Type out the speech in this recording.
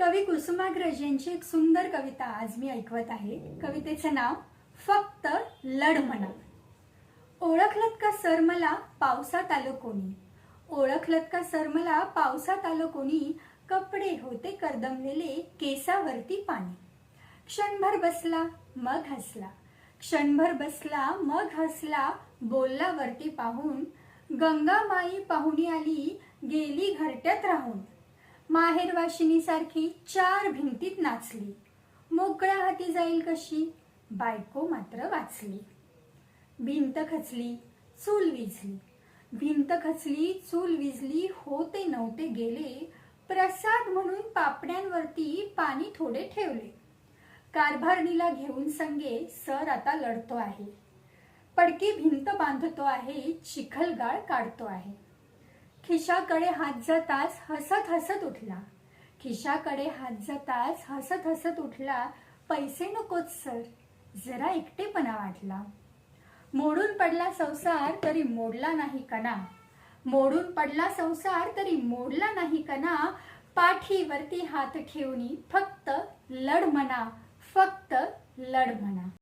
कवी कुसुमाग्रज यांची एक सुंदर कविता आज मी ऐकवत आहे. कवितेचं नाव फक्त लढ म्हणा. ओळखलत का सर मला पावसात आलो कोणी? ओळखलत का सर मला पावसात आलो कोणी? कपडे होते करदमलेले केसावरती पाणी. क्षणभर बसला मग हसला. क्षणभर बसला मग हसला बोलला वरती पाहून गंगामाई पाहुणी आली गेली घरट्यात राहून. माहेर वाशिनीसारखी चार भिंतीत नाचली. मोकळ्या हाती जाईल कशी? बायको मात्र वाचली. भिंत खचली चूल विझली भिंत खचली चूल विझली होते नव्हते गेले. प्रसाद म्हणून पापड्यांवरती पाणी थोडे ठेवले. कारभारणीला घेऊन संगे सर आता लढतो आहे. पडकी भिंत बांधतो आहे चिखलगाळ काढतो आहे. खिशाकडे हात जाताच हसत हसत उठला. खिशाकडे हात जाताच हसत हसत उठला. पैसे नकोच सर. जरा एकटेपणा वाटला. मोडून पडला संसार तरी मोडला नाही कणा. मोडून पडला संसार तरी मोडला नाही कणा. पाठीवरती हात ठेवणी फक्त लढ म्हणा. फक्त लढ म्हणा.